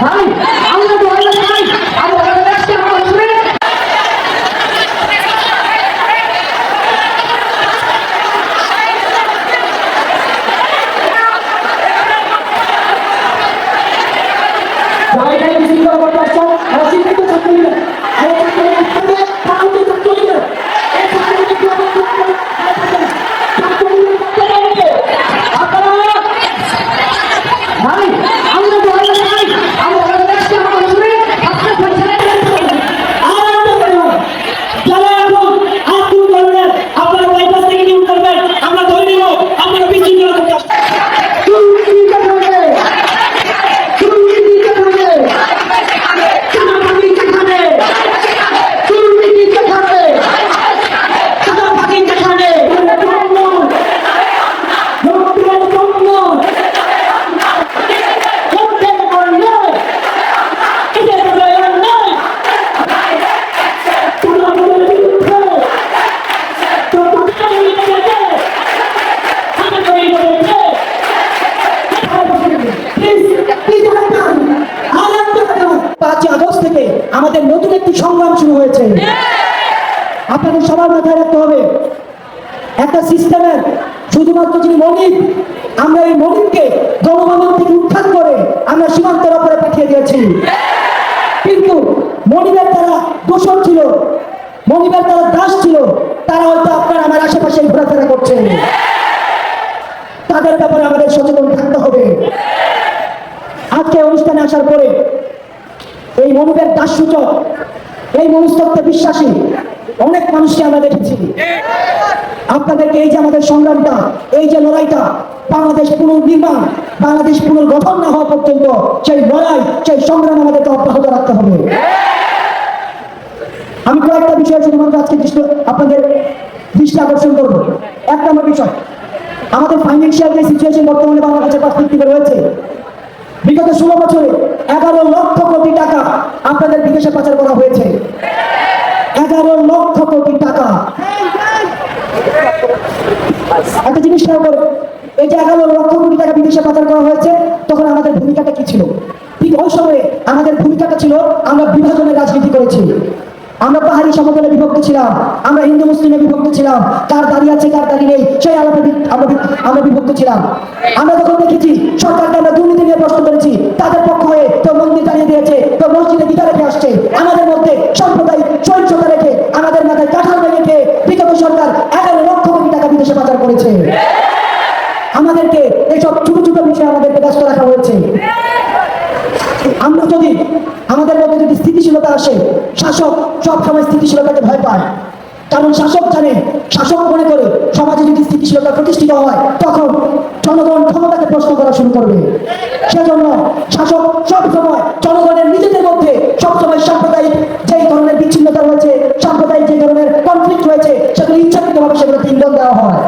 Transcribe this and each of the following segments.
Right. আমাদের নতুন একটি সংগ্রাম শুরু হয়েছে। আপনাদের সবার মাথায় রাখতে হবে, একটা সিস্টেমের, শুধুমাত্র যিনি মনিব, আমরা এই মনিবকে গণমানব থেকে উত্থান করে আমরা সীমান্তের ওপরে পাঠিয়ে দিয়েছি। কিন্তু মনিবের তারা দোষর ছিল, মনিবের তারা দাস ছিল, তারা হয়তো আপনার আমার আশেপাশে ঘোরাফেরা করছে তাদের ব্যাপারে আমাদের সচেতন থাকতে হবে। আজকে অনুষ্ঠানে আসার পরে এই মনিবের দাসসূচক এই মনুস্তত্বে বিশ্বাসী অনেক মানুষকে আমরা দেখেছি। আপনাদেরকে এই যে আমাদের সংগ্রামটা, এই যে লড়াইটা, বাংলাদেশ পুনর্নির্মাণ, বাংলাদেশ পুনর্গঠন না হওয়া পর্যন্ত সেই লড়াই, সেই সংগ্রাম আমাদেরকে অব্যাহত রাখতে হবে। আমি কয়েকটা বিষয় শুধুমাত্র আজকে দৃষ্টি, আপনাদের দৃষ্টি আকর্ষণ করব। এক নম্বর বিষয়, আমাদের ফাইন্যান্সিয়াল যে সিচুয়েশন বর্তমানে বাংলাদেশের পার্সপেক্টিভে রয়েছে বিগত ষোলো বছরে এগারো লক্ষ কোটি টাকা আপনাদের বিদেশে পাচার করা হয়েছে। এগারো লক্ষ কোটি টাকা। একটা জিনিস খেয়াল এই যে এগারো লক্ষ কোটি টাকা বিদেশে পাচার করা হয়েছে, তখন আমাদের ভূমিকাটা কি ছিল? ঠিক ওই সময়ে আমাদের ভূমিকাটা ছিল, আমরা বিভাজনের রাজনীতি করেছি। আমরা পাহাড়ি সমতলে বিভক্ত ছিলাম, আমরা হিন্দু মুসলিমে বিভক্ত ছিলাম। কার দাঁড়িয়ে আছে, কার দাঁড়িয়ে নেই সেই আমরা আমরা বিভক্ত ছিলাম। আমরা যখন দেখেছি সরকারকে আমরা দুর্নীতি নিয়ে প্রশ্ন করেছি, তাদের পক্ষ হয়ে কেউ মন্দির দাঁড়িয়ে দিয়েছে কেউ মসজিদে দিকা রেখে আসছে। আমাদের মধ্যে সাম্প্রদায়িক সহিংসতা রেখে আমাদের মাথায় কাঁঠাল রেখে বিগত সরকার এগারো লক্ষ কোটি টাকা বিদেশে পাচার করেছে। আমাদেরকে এইসব ছোট ছোট বিষয়ে আমাদেরকে ব্যস্ত রাখা হয়েছে। আমরা যদি আমাদের মধ্যে যদি স্থিতিশীলতা আসে, শাসক সব সময় স্থিতিশীলতাকে ভয় পায়। কারণ শাসক জানে, শাসক মনে করে সমাজে যদি স্থিতিশীলতা প্রতিষ্ঠিত হয়, তখন জনগণ ক্ষমতাকে প্রশ্ন করা শুরু করবে। সেজন্য শাসক সব সময় জনগণের নিজেদের মধ্যে সবসময় সাম্প্রদায়িক যেই ধরনের বিচ্ছিন্নতা রয়েছে, সাম্প্রদায়িক যে ধরনের কনফ্লিক্ট রয়েছে, সেগুলো ইচ্ছাকৃতভাবে সেগুলো ইন্ধন দেওয়া হয়।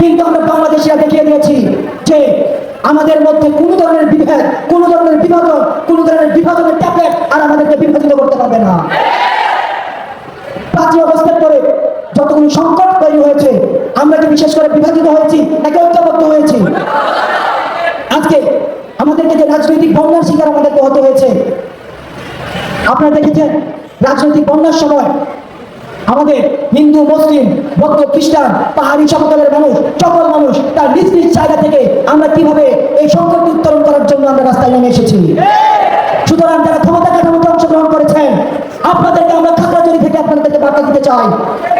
কিন্তু আমরা বাংলাদেশিরা দেখিয়ে দিয়েছি যে আমাদের মধ্যে কোনো ধরনের বিভেদ, কোনো ধরনের বিভাজন, কোনো ধরনের বিভাজনের ট্যাবলেট আর আমাদেরকে বিভাজিত করতে পারবে না। পাঁচই অবস্থার পরে যতগুলো সংকট তৈরি হয়েছে, আমরা বিশেষ করে বিভাজিত হয়েছি নাকি ঐক্যবদ্ধ হয়েছি? আজকে আমাদেরকে যে রাজনৈতিক বন্যার শিকার আমাদেরকে হতে হয়েছে, আপনারা দেখেছেন রাজনৈতিক বন্যার সময় আমাদের হিন্দু, মুসলিম, বৌদ্ধ, খ্রিস্টান, পাহাড়ি সমতলের মানুষ, সকল মানুষ তার নিজ নিজ জায়গা থেকে আমরা কীভাবে এই সংকটকে উত্তরণ করার জন্য আমরা রাস্তায় নেমে এসেছি? সুতরাং যারা ক্ষমতা কাঠামোতে অংশগ্রহণ করেছেন আপনাদেরকে বার্তা দিতে চাই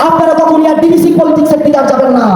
আপনারা কখনই আর ডিবিসি পলিটিক্সের দিকে আর যাবেন না।